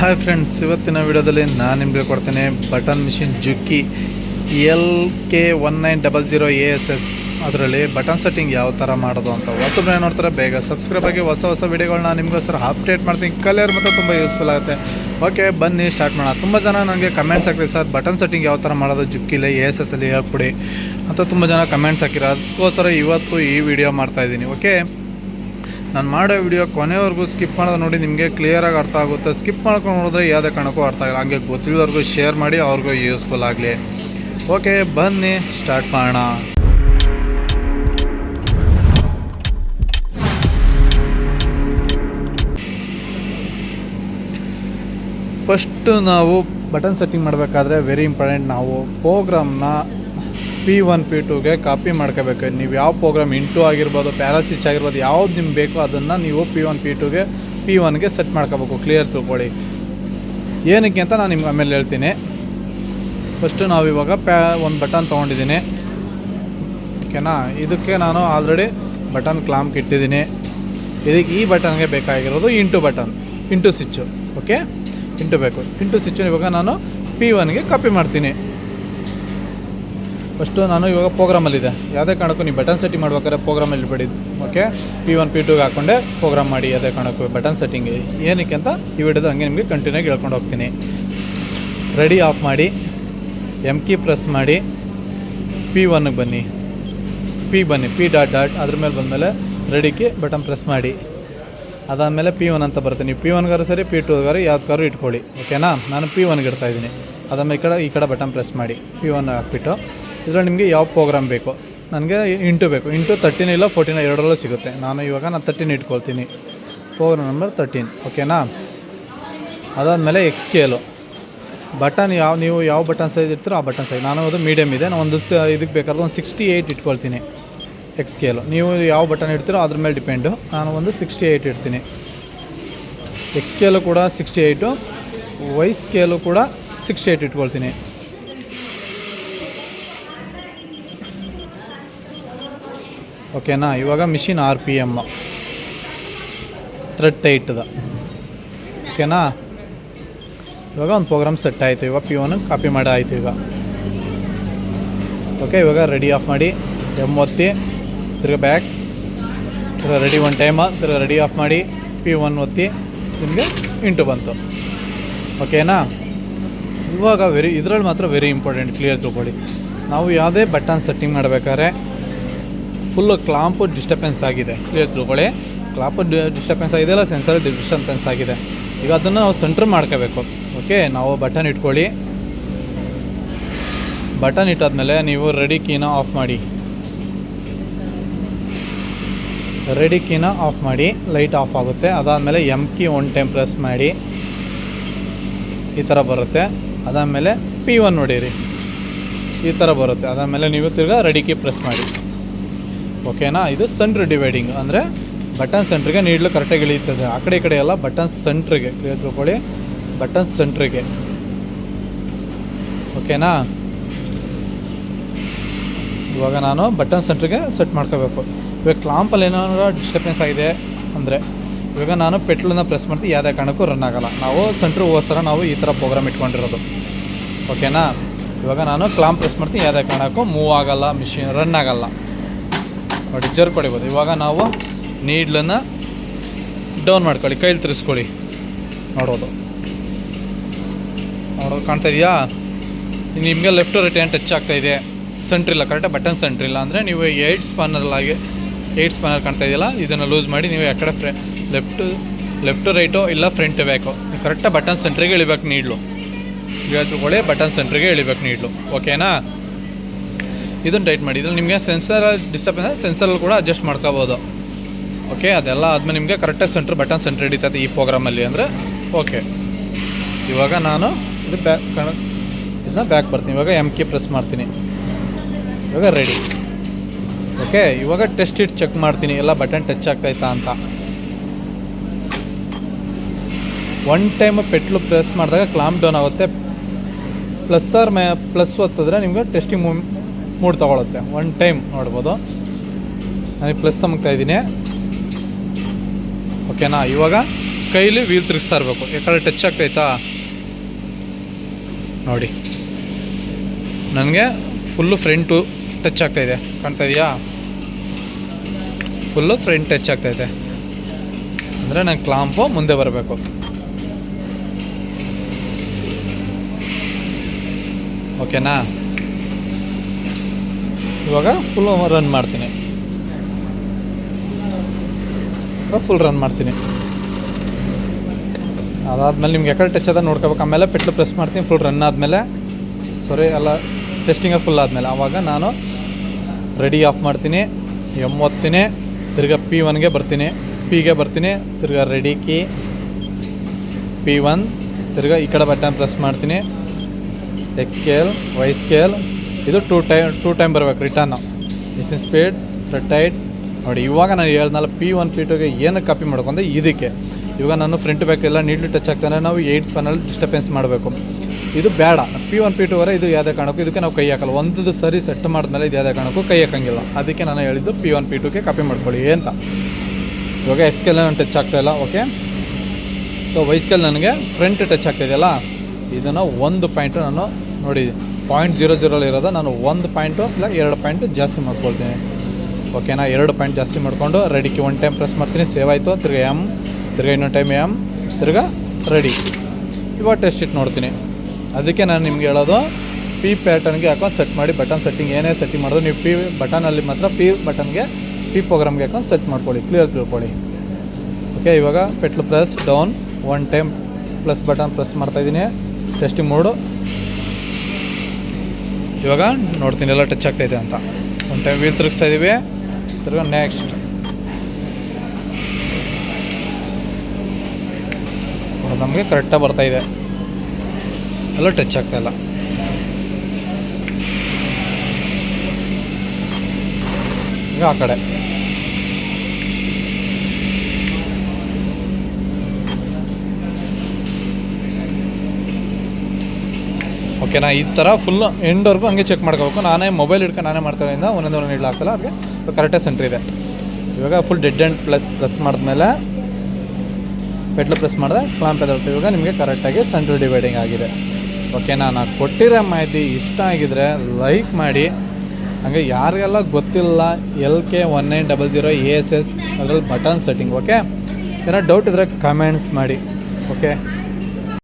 Hi friends ಇವತ್ತಿನ ವಿಡಿಯೋದಲ್ಲಿ ನಾನು ನಿಮಗೆ ಕೊಡ್ತೇನೆ button machine Juki L K one nine double zero A S S ಅದರಲ್ಲಿ ಬಟನ್ ಸೆಟ್ಟಿಂಗ್ ಯಾವ ಥರ ಮಾಡೋದು ಅಂತ ಹೊಸಬ್ರು ಏನು ನೋಡ್ತಾರೆ, ಬೇಗ ಸಬ್ಸ್ಕ್ರೈಬ್ ಆಗಿ ಹೊಸ ಹೊಸ ವಿಡಿಯೋಗಳನ್ನ ನಿಮಗೋಸ್ಕರ ಅಪ್ಡೇಟ್ ಮಾಡ್ತೀನಿ. ಕಲಿಯರ್ ಮತ್ತು ತುಂಬ ಯೂಸ್ಫುಲ್ ಆಗುತ್ತೆ. ಓಕೆ ಬನ್ನಿ ಸ್ಟಾರ್ಟ್ ಮಾಡೋಣ. ತುಂಬ ಜನ ನನಗೆ ಕಮೆಂಟ್ಸ್ ಹಾಕಿರಿ ಸರ್, ಬಟನ್ ಸೆಟ್ಟಿಂಗ್ ಯಾವ ಥರ ಮಾಡೋದು? ಜುಕ್ಕಿಲೆ ಎ ಎಸ್ ಎಸ್ ಅಲ್ಲಿ ಹಾಕ್ಬಿಡಿ. ಅಂತ ತುಂಬ ಜನ ಕಮೆಂಟ್ಸ್ ಹಾಕಿರೋ ಅದಕ್ಕೋಸ್ಕರ ಇವತ್ತು ಈ ವಿಡಿಯೋ ಮಾಡ್ತಾಯಿದ್ದೀನಿ ಓಕೆ ನಾನು ಮಾಡೋ ವಿಡಿಯೋ ಕೊನೆವರೆಗೂ ಸ್ಕಿಪ್ ಮಾಡೋದು ನೋಡಿ, ನಿಮಗೆ ಕ್ಲಿಯರಾಗಿ ಅರ್ಥ ಆಗುತ್ತೆ. ಸ್ಕಿಪ್ ಮಾಡ್ಕೊಂಡು ನೋಡಿದ್ರೆ ಯಾವುದೇ ಕಾರಣಕ್ಕೂ ಅರ್ಥ ಆಗಲ್ಲ. ಹಂಗೆ ಗೊತ್ತಿಲ್ಲದವ್ರಿಗೂ ಶೇರ್ ಮಾಡಿ, ಅವ್ರಿಗೂ ಯೂಸ್ಫುಲ್ ಆಗಲಿ. ಓಕೆ ಬನ್ನಿ ಸ್ಟಾರ್ಟ್ ಮಾಡೋಣ. ಫಸ್ಟು ನಾವು ಬಟನ್ ಸೆಟ್ಟಿಂಗ್ ಮಾಡಬೇಕಾದ್ರೆ ವೆರಿ ಇಂಪಾರ್ಟೆಂಟ್ ನಾವು ಪ್ರೋಗ್ರಾಮ್ನ ಪಿ ಒನ್ ಪಿ ಟೂಗೆ ಕಾಪಿ ಮಾಡ್ಕೋಬೇಕು. ನೀವು ಯಾವ ಪ್ರೋಗ್ರಾಮ್ ಇಂಟು ಆಗಿರ್ಬೋದು ಪ್ಯಾರಾಸಿಚ್ ಆಗಿರ್ಬೋದು, ಯಾವ್ದು ನಿಮ್ಗೆ ಬೇಕೋ ಅದನ್ನು ನೀವು ಪಿ ಒನ್ ಪಿ ಟೂಗೆ ಪಿ ಒನ್ಗೆ ಸೆಟ್ ಮಾಡ್ಕೋಬೇಕು. ಕ್ಲಿಯರ್ ತಿಳ್ಕೊಳ್ಳಿ. ಏನಕ್ಕೆ ಅಂತ ನಾನು ನಿಮ್ಗೆ ಆಮೇಲೆ ಹೇಳ್ತೀನಿ. ಫಸ್ಟು ನಾವು ಇವಾಗ ಪ್ಯಾ ಒಂದು ಬಟನ್ ತೊಗೊಂಡಿದ್ದೀನಿ. ಓಕೆನಾ ಇದಕ್ಕೆ ನಾನು ಆಲ್ರೆಡಿ ಬಟನ್ ಕ್ಲಾಂಪ್ ಇಟ್ಟಿದ್ದೀನಿ. ಇದಕ್ಕೆ ಈ ಬಟನ್ಗೆ ಬೇಕಾಗಿರೋದು into button into switch okay into ಬೇಕು. ಇಂಟು ಸ್ವಿಚ್ಚು ಇವಾಗ ನಾನು ಪಿ ಒನ್ಗೆ ಕಾಪಿ ಮಾಡ್ತೀನಿ. ಫಸ್ಟು ನಾನು ಇವಾಗ ಪ್ರೋಗ್ರಾಮಲ್ಲಿದೆ. ಯಾವುದೇ ಕಾರಣಕ್ಕೂ ನೀವು ಬಟನ್ ಸೆಟ್ಟಿಂಗ್ ಮಾಡ್ಬೇಕಾದ್ರೆ ಪ್ರೋಗ್ರಾಮಲ್ಲಿ ಬಿಡಿ. ಓಕೆ? ಪಿ ಒನ್ ಪಿ ಟೂಗೆ ಹಾಕೊಂಡೆ, ಪ್ರೋಗ್ರಾಮ್ ಮಾಡಿ, ಯಾವುದೇ ಕಾರಣಕ್ಕೂ ಬಟನ್ ಸೆಟ್ಟಿಂಗ್ ಏನಕ್ಕೆ ಅಂತ ಈ ವಿಡಿಯೋದ ಹಂಗೆ ನಿಮಗೆ ಕಂಟಿನ್ಯೂ ಹೇಳ್ಕೊಂಡು ಹೋಗ್ತೀನಿ. ರೆಡಿ ಆಫ್ ಮಾಡಿ ಎಂ ಕಿ ಪ್ರೆಸ್ ಮಾಡಿ ಪಿ ಒನ್ಗೆ ಬನ್ನಿ. ಪಿ ಬನ್ನಿ ಪಿ ಡಾಟ್ ಡಾಟ್ ಅದ್ರ ಮೇಲೆ ಬಂದಮೇಲೆ ರೆಡಿಗೆ ಬಟನ್ ಪ್ರೆಸ್ ಮಾಡಿ. ಅದಾದಮೇಲೆ ಪಿ ಒನ್ ಅಂತ ಬರುತ್ತೆ. ನೀವು ಪಿ ಒನ್ಗಾರು ಸರಿ ಪಿ ಟೂಗಾರು ಯಾವ್ದಾರು ಇಟ್ಕೊಳ್ಳಿ. ಓಕೆನಾ? ನಾನು ಪಿ ಒನ್ಗೆ ಇಡ್ತಾಯಿದ್ದೀನಿ ಅದಾದ್ಮೇಲೆ ಈ ಕಡೆ ಈ ಕಡೆ ಬಟನ್ ಪ್ರೆಸ್ ಮಾಡಿ. ಪಿ ಒನ್ ಹಾಕ್ಬಿಟ್ಟು. ಇದರಲ್ಲಿ ನಿಮಗೆ ಯಾವ ಪ್ರೋಗ್ರಾಮ್ ಬೇಕು? ನನಗೆ ಇಂಟು ಬೇಕು. ಇಂಟು ತರ್ಟೀನ್ ಇಲ್ಲ ಫೋರ್ಟೀನ್ ಎರಡರಲ್ಲೂ ಸಿಗುತ್ತೆ. ನಾನು ಇವಾಗ ನಾನು ತರ್ಟೀನ್ ಇಟ್ಕೊಳ್ತೀನಿ. ಪ್ರೋಗ್ರಾಮ್ ನಂಬರ್ ತರ್ಟೀನ್ ಓಕೆನಾ ಅದಾದಮೇಲೆ ಎಕ್ಸ್ ಸ್ಕೇಲು ಬಟನ್ ಯಾವ, ನೀವು ಯಾವ ಬಟನ್ ಸೈಜ್ ಇರ್ತೀರೋ ಆ ಬಟನ್ ಸೈಜ್ ನಾನು ಅದು ಮೀಡಿಯಮ್ ಇದೆ. ನಾನು ಒಂದು ಸ, ಇದಕ್ಕೆ ಬೇಕಾದ್ರೆ ಒಂದು ಸಿಕ್ಸ್ಟಿ ಏಯ್ಟ್ ಇಟ್ಕೊಳ್ತೀನಿ ಎಕ್ಸ್ ಸ್ಕೇಲು ನೀವು ಯಾವ ಬಟನ್ ಇಡ್ತೀರೋ ಅದ್ರ ಮೇಲೆ ಡಿಪೆಂಡು ನಾನು ಒಂದು ಸಿಕ್ಸ್ಟಿ ಏಯ್ಟ್ ಇಡ್ತೀನಿ. ಎಕ್ಸ್ ಸ್ಕೇಲು ಕೂಡ ಸಿಕ್ಸ್ಟಿ ಏಯ್ಟು ವೈ ಸ್ಕೇಲು ಕೂಡ ಸಿಕ್ಸ್ಟಿ ಏಯ್ಟ್ ಇಟ್ಕೊಳ್ತೀನಿ. ಓಕೆನಾ? ಇವಾಗ machine R P M. Thread ಟೈಟ್ದ ಓಕೆನಾ? ಇವಾಗ ಒಂದು ಪ್ರೋಗ್ರಾಮ್ ಸೆಟ್ ಆಯಿತು. ಇವಾಗ ಪಿ ಒನ್ ಕಾಪಿ ಮಾಡಿ ಆಯಿತು ಈಗ. ಓಕೆ ಇವಾಗ ರೆಡಿ ಆಫ್ ಮಾಡಿ. ಎಂ ಒತ್ತಿ ತಿರ್ಗಿ ಬ್ಯಾಕ್ ತಿರ್ಗಿ ರೆಡಿ ಒನ್ ಟೈಮ ತಿರ್ಗಿ ರೆಡಿ ಆಫ್ ಮಾಡಿ. ಪಿ ಒನ್ ಒತ್ತಿ, ನಿಮಗೆ ಇಂಟು ಬಂತು. ಓಕೆನಾ? ಇವಾಗ ವೆರಿ ಇದರಲ್ಲಿ ಮಾತ್ರ ವೆರಿ ಇಂಪಾರ್ಟೆಂಟ್ ಕ್ಲಿಯರ್ ತಿಳ್ಕೊಳ್ಳಿ ನಾವು ಯಾವುದೇ ಬಟನ್ ಸೆಟ್ಟಿಂಗ್ ಮಾಡಬೇಕಾದ್ರೆ ಫುಲ್ಲು ಕ್ಲಾಂಪು ಡಿಸ್ಟರ್ಬೆನ್ಸ್ ಆಗಿದೆ. ಕ್ಲಿಯರ್ ತಿಳ್ಕೊಳ್ಳಿ ಕ್ಲಾಂಪು ಡಿಸ್ಟರ್ಬೆನ್ಸ್ ಆಗಿದೆ ಅಲ್ಲ ಸೆನ್ಸರ್ ಡಿಸ್ಟರ್ಬೆನ್ಸ್ ಆಗಿದೆ. ಈಗ ಅದನ್ನು ನಾವು ಸೆಂಟ್ರ್ ಮಾಡ್ಕೋಬೇಕು. ಓಕೆ ನಾವು ಬಟನ್ ಇಟ್ಕೊಳ್ಳಿ. ಬಟನ್ ಇಟ್ಟಾದ್ಮೇಲೆ ನೀವು ರೆಡಿ ಕೀನ ಆಫ್ ಮಾಡಿ. ರೆಡಿ ಕೀನ ಆಫ್ ಮಾಡಿ ಲೈಟ್ ಆಫ್ ಆಗುತ್ತೆ. ಅದಾದಮೇಲೆ M key one time press ಮಾಡಿ. ಈ ಥರ ಬರುತ್ತೆ. ಅದಾದಮೇಲೆ ಪಿ ಒನ್ ನೋಡಿರಿ. ಈ ಥರ ಬರುತ್ತೆ. ಅದಾದಮೇಲೆ ನೀವು ತಿರ್ಗಾ ರೆಡಿ ಕೀ ಪ್ರೆಸ್ ಮಾಡಿ. ಓಕೆನಾ? ಇದು ಸೆಂಟ್ರ್ ಡಿವೈಡಿಂಗ್ ಅಂದರೆ ಬಟನ್ ಸೆಂಟ್ರಿಗೆ ನೀಡಲು ಕರೆಕ್ಟಾಗಿ ಇಳಿಯುತ್ತದೆ. ಆ ಕಡೆ ಈ ಕಡೆ ಎಲ್ಲ ಬಟನ್ ಸೆಂಟ್ರಿಗೆ ಕ್ಲಿಯರ್ ತಿಳ್ಕೊಳ್ಳಿ. ಬಟನ್ ಸೆಂಟ್ರಿಗೆ ಓಕೆನಾ? ಇವಾಗ ನಾನು ಬಟನ್ ಸೆಂಟ್ರಿಗೆ ಸೆಟ್ ಮಾಡ್ಕೋಬೇಕು. ಇವಾಗ ಕ್ಲಾಂಪಲ್ಲಿ ಏನಾದ್ರು ಡಿಸ್ಟರ್ಬೆನ್ಸ್ ಆಗಿದೆ ಅಂದರೆ ಇವಾಗ ನಾನು ಪೆಟ್ಲನ್ನ ಪ್ರೆಸ್ ಮಾಡ್ತೀನಿ, ಯಾವುದೇ ಕಾರಣಕ್ಕೂ ರನ್ ಆಗೋಲ್ಲ. ನಾವು ಸೆಂಟ್ರಿಗೋಸ್ಕರ ನಾವು ಈ ಥರ ಪ್ರೋಗ್ರಾಮ್ ಇಟ್ಕೊಂಡಿರೋದು. ಓಕೆನಾ? ಇವಾಗ ನಾನು ಕ್ಲಾಂಪ್ ಪ್ರೆಸ್ ಮಾಡ್ತೀನಿ, ಯಾವುದೇ ಕಾರಣಕ್ಕೂ ಮೂವ್ ಆಗೋಲ್ಲ ಮಿಷಿನ್ ರನ್ ಆಗಲ್ಲ. ನೋಡಿ ಜರ್ ಪಡಿಬೋದು ಇವಾಗ ನಾವು ನೀಡ್ಲನ್ನು ಡೌನ್ ಮಾಡ್ಕೊಳ್ಳಿ, ಕೈಲಿ ತಿರ್ಸ್ಕೊಳ್ಳಿ. ನೋಡೋದು ನೋಡೋದು ಕಾಣ್ತಾ ಇದೆಯಾ? ನಿಮಗೆ ಲೆಫ್ಟ್ ರೈಟ್ ಏನು ಟಚ್ ಆಗ್ತಾ ಇದೆ. ಸೆಂಟ್ರ್ ಇಲ್ಲ ಕರೆಕ್ಟಾಗಿ ಬಟನ್ ಸೆಂಟ್ರ್ ಇಲ್ಲ ಅಂದರೆ ನೀವು ಏಯ್ಟ್ ಸ್ಪಾನರ್ಲಾಗಿ ಏಯ್ಟ್ ಸ್ಪಾನರ್ ಕಾಣ್ತಾ ಇದೆಯಲ್ಲ, ಇದನ್ನು ಲೂಸ್ ಮಾಡಿ ನೀವು ಯಾಕಡೆ ಫ್ರೆ ಲೆಫ್ಟು ಲೆಫ್ಟು ರೈಟು ಇಲ್ಲ ಫ್ರಂಟ್ ಬ್ಯಾಕು ನೀವು ಕರೆಕ್ಟಾಗಿ ಬಟನ್ ಸೆಂಟ್ರಿಗೆ ಇಳಿಬೇಕು ನೀಡ್ಲು. ಹೇಳ್ತಿಕೊಳ್ಳಿ ಬಟನ್ ಸೆಂಟ್ರಿಗೆ ಇಳಿಬೇಕು ನೀಡ್ಲು. ಓಕೆನಾ ಇದನ್ನು ಟೈಟ್ ಮಾಡಿ. ಇದ್ರಲ್ಲಿ ನಿಮಗೆ ಸೆನ್ಸರ್ ಡಿಸ್ಟರ್ಬೆನ್ಸ್ ಸೆನ್ಸರಲ್ಲಿ ಕೂಡ ಅಡ್ಜಸ್ಟ್ ಮಾಡ್ಕೋಬೋದು. ಓಕೆ ಅದೆಲ್ಲ ಆದಮೇಲೆ ನಿಮಗೆ ಕರೆಕ್ಟಾಗಿ ಸೆಂಟ್ರ್ ಬಟನ್ ಸೆಂಟ್ರ್ ಹಿಡಿತೈತೆ ಈ ಪ್ರೋಗ್ರಾಮಲ್ಲಿ ಅಂದರೆ. ಓಕೆ ಇವಾಗ ನಾನು ಇದು ಬ್ಯಾಕ್ ಇದನ್ನ ಬ್ಯಾಕ್ ಬರ್ತೀನಿ. ಇವಾಗ ಎಂ ಕೆ ಪ್ರೆಸ್ ಮಾಡ್ತೀನಿ. ಇವಾಗ ರೆಡಿ ಓಕೆ ಇವಾಗ ಟೆಸ್ಟ್ ಇಟ್ ಚೆಕ್ ಮಾಡ್ತೀನಿ. ಎಲ್ಲ ಬಟನ್ ಟಚ್ ಆಗ್ತಾಯ್ತಾ ಅಂತ. ಒನ್ ಟೈಮ್ ಪೆಟ್ಲು ಪ್ರೆಸ್ ಮಾಡಿದಾಗ ಕ್ಲಾಂಪ್ ಡೌನ್ ಆಗುತ್ತೆ. ಪ್ಲಸ್ ಆರ್ ಮ್ಯಾ ಪ್ಲಸ್ ಒತ್ತಿದ್ರೆ ನಿಮಗೆ ಟೆಸ್ಟಿಂಗ್ ಮೂವ್ ಮೂಡ್ ತೊಗೊಳುತ್ತೆ. ಒನ್ ಟೈಮ್ ನೋಡ್ಬೋದು. ನನಗೆ ಪ್ಲಸ್ ಅಮ್ತಾ ಇದ್ದೀನಿ. ಓಕೆನಾ ಇವಾಗ ಕೈಲಿ ವೀಲ್ ತಿರುಗಿಸ್ತಾ ಇರಬೇಕು. ಯಾಕಂದ್ರೆ ಟಚ್ ಆಗ್ತೈತಾ ನೋಡಿ. ನನಗೆ ಫುಲ್ಲು ಫ್ರಂಟು ಟಚ್ ಆಗ್ತಾಯಿದೆ ಕಾಣ್ತಾ ಇದೆಯಾ? ಫುಲ್ಲು ಫ್ರಂಟ್ ಟಚ್ ಆಗ್ತೈತೆ ಅಂದರೆ ನಂಗೆ ಕ್ಲಾಂಪು ಮುಂದೆ ಬರಬೇಕು. ಓಕೆನಾ ಇವಾಗ ಫುಲ್ ರನ್ ಮಾಡ್ತೀನಿ. ಫುಲ್ ರನ್ ಮಾಡ್ತೀನಿ. ಅದಾದ್ಮೇಲೆ ನಿಮ್ಗೆ ಎಕಲ್ ಟಚ್ ಅದ ನೋಡ್ಕೋಬೇಕು. ಆಮೇಲೆ ಪೆಟ್ಲು ಪ್ರೆಸ್ ಮಾಡ್ತೀನಿ ಫುಲ್ ರನ್ ಆದಮೇಲೆ. ಸಾರಿ ಎಲ್ಲ ಟೆಸ್ಟಿಂಗ ಫುಲ್ ಆದಮೇಲೆ. ಆವಾಗ ನಾನು ರೆಡಿ ಆಫ್ ಮಾಡ್ತೀನಿ. ಎಂ ಒತ್ತೀನಿ ತಿರ್ಗಾ ಪಿ ಒನ್ಗೆ ಬರ್ತೀನಿ. ಪಿಗೆ ಬರ್ತೀನಿ, ತಿರ್ಗಾ ರೆಡಿ ಕಿ ಪಿ ಒನ್ ತಿರ್ಗಾ ಈ ಕಡೆ ಬಟನ್ ಪ್ರೆಸ್ ಮಾಡ್ತೀನಿ. ಎಕ್ಸ್ ಸ್ಕೇಲ್ ವೈ ಸ್ಕೇಲ್ ಇದು ಟೂ ಟೈಮ್ ಟೂ ಟೈಮ್ ಬರಬೇಕು ರಿಟರ್ನು ಇಸ್ ಸ್ಪೀಡ್ ಟೈಟ್ ನೋಡಿ, ಇವಾಗ ನಾನು ಹೇಳ್ದಲ್ಲ ಪಿ ಒನ್ ಪಿ ಟುಗೆ ಏನು ಕಾಪಿ ಮಾಡ್ಕೊಂಡೆ, ಇದಕ್ಕೆ. ಇವಾಗ ನಾನು ಫ್ರಂಟ್ ಬ್ಯಾಕ್ ಎಲ್ಲ ನೀಟ್ಲಿ ಟಚ್ ಆಗ್ತಾನೆ, ನಾವು ಏಯ್ಟ್ ಸ್ಪನಲ್ಲಿ ಡಿಸ್ಟರ್ಬೆನ್ಸ್ ಮಾಡಬೇಕು. ಇದು ಬೇಡ. ಪಿ ಒನ್ ಪಿ ಟು ವರೆ ಇದು ಯಾವುದೇ ಕಾರಣಕ್ಕೂ ಇದಕ್ಕೆ ನಾವು ಕೈ ಹಾಕಲ್ಲ. ಒಂದು ಸರಿ ಸೆಟ್ ಮಾಡಿದ್ಮೇಲೆ ಇದು ಯಾವುದೇ ಕಾರಣಕ್ಕೂ ಕೈ ಹಾಕಂಗಿಲ್ಲ. ಅದಕ್ಕೆ ನಾನು ಹೇಳಿದ್ದು ಪಿ ಒನ್ ಪಿ ಟುಗೆ ಕಾಪಿ ಮಾಡ್ಕೊಳ್ಳಿ ಅಂತ. ಇವಾಗ ಎಕ್ಸ್ಕೆಲ್ ನಾನು ಟಚ್ ಆಗ್ತಾಯಿಲ್ಲ ಓಕೆ ಸೊ ವೈಸ್ಕೆಲ್ ನನಗೆ ಫ್ರಂಟ್ ಟಚ್ ಆಗ್ತಾಯಿದೆಯಲ್ಲ ಇದನ್ನು ಒಂದು ಪಾಯಿಂಟು ನಾನು ನೋಡಿ ಪಾಯಿಂಟ್ ಜೀರೋ ಜೀರೋಲಿ ಇರೋದು ನಾನು ಒಂದು ಪಾಯಿಂಟು ಇಲ್ಲ, ಎರಡು ಪಾಯಿಂಟು ಜಾಸ್ತಿ ಮಾಡ್ಕೊಳ್ತೀನಿ. ಓಕೆನಾ ಎರಡು ಪಾಯಿಂಟ್ ಜಾಸ್ತಿ ಮಾಡಿಕೊಂಡು ರೆಡಿಗೆ ಒನ್ ಟೈಮ್ ಪ್ರೆಸ್ ಮಾಡ್ತೀನಿ ಸೇವ್ ಆಯಿತು. ತಿರ್ಗಿ ಎಂ ತಿರ್ಗಿ ಇನ್ನೊಂದು ಟೈಮ್ ಎಂ ತಿರ್ಗಿ ರೆಡಿ ಇವಾಗ ಟೆಸ್ಟ್ ಇಟ್ ನೋಡ್ತೀನಿ. ಅದಕ್ಕೆ ನಾನು ನಿಮ್ಗೆ ಹೇಳೋದು ಪಿ ಪ್ಯಾಟರ್ನ್ಗೆ ಹಾಕೊಂಡು ಸೆಟ್ ಮಾಡಿ ಬಟನ್ ಸೆಟ್ಟಿಂಗ್ ಏನೇ ಸೆಟ್ಟಿಂಗ್ ಮಾಡೋದು ನೀವು ಪಿ ಬಟನಲ್ಲಿ ಮಾತ್ರ ಪಿ ಬಟನ್ಗೆ ಪಿ ಪ್ರೋಗ್ರಾಮ್ಗೆ ಹಾಕೊಂಡು ಸೆಟ್ ಮಾಡ್ಕೊಳ್ಳಿ ಕ್ಲಿಯರ್ ತಿಳ್ಕೊಳ್ಳಿ. ಓಕೆ ಇವಾಗ pedal press down one time plus button press ಮಾಡ್ತಾಯಿದ್ದೀನಿ ಟೆಸ್ಟಿಂಗ್ ಮೋಡು ಇವಾಗ ನೋಡ್ತೀನಿ, ಎಲ್ಲ ಟಚ್ ಆಗ್ತೈತೆ ಅಂತ. ಒಂದು ಟೈಮ್ ವೀಲ್ ತಿರುಗಿಸ್ತಾ ಇದ್ದೀವಿ ತಿರ್ಗ ನೆಕ್ಸ್ಟ್ ನಮಗೆ ಕರೆಕ್ಟಾಗಿ ಬರ್ತಾ ಇದೆ. ಎಲ್ಲ ಟಚ್ ಆಗ್ತಾ ಇಲ್ಲ. ಈಗ ಆ ಕಡೆ. ಓಕೆನಾ ಈ ಥರ ಫುಲ್ ಎಂಡ್ವರೆಗೂ ಹಂಗೆ ಚೆಕ್ ಮಾಡ್ಕೋಬೇಕು. ನಾನೇ ಮೊಬೈಲ್ ಹಿಡ್ಕೊಂಡು ನಾನೇ ಮಾಡ್ತಾರಿಂದ ಒಂದೊಂದು ಒಂದೊಂದು ಇಡ್ಲಾಗ್ತಲ್ಲ ಅದಕ್ಕೆ ಕರೆಕ್ಟಾಗಿ ಸೆಂಟ್ರ್ ಇದೆ. ಇವಾಗ full dead and plus press ಮಾಡಿದ್ಮೇಲೆ ಪೆಟ್ಲು ಪ್ರೆಸ್ ಮಾಡಿದೆ ಕ್ಲಾಂಪ್ ಎದ್ದು ಇವಾಗ ನಿಮಗೆ ಕರೆಕ್ಟಾಗಿ ಸೆಂಟ್ರ್ ಡಿವೈಡಿಂಗ್ ಆಗಿದೆ. ಓಕೆನಾ ನಾನು ಕೊಟ್ಟಿರೋ ಮಾಹಿತಿ ಇಷ್ಟ ಆಗಿದ್ರೆ ಲೈಕ್ ಮಾಡಿ. ಹಂಗೆ ಯಾರಿಗೆಲ್ಲ ಗೊತ್ತಿಲ್ಲ L K one nine double zero A S S ಅದರಲ್ಲಿ ಬಟನ್ ಸೆಟ್ಟಿಂಗ್ ಓಕೆ ಏನೋ ಡೌಟ್ ಇದ್ದರೆ ಕಮೆಂಟ್ಸ್ ಮಾಡಿ ಓಕೆ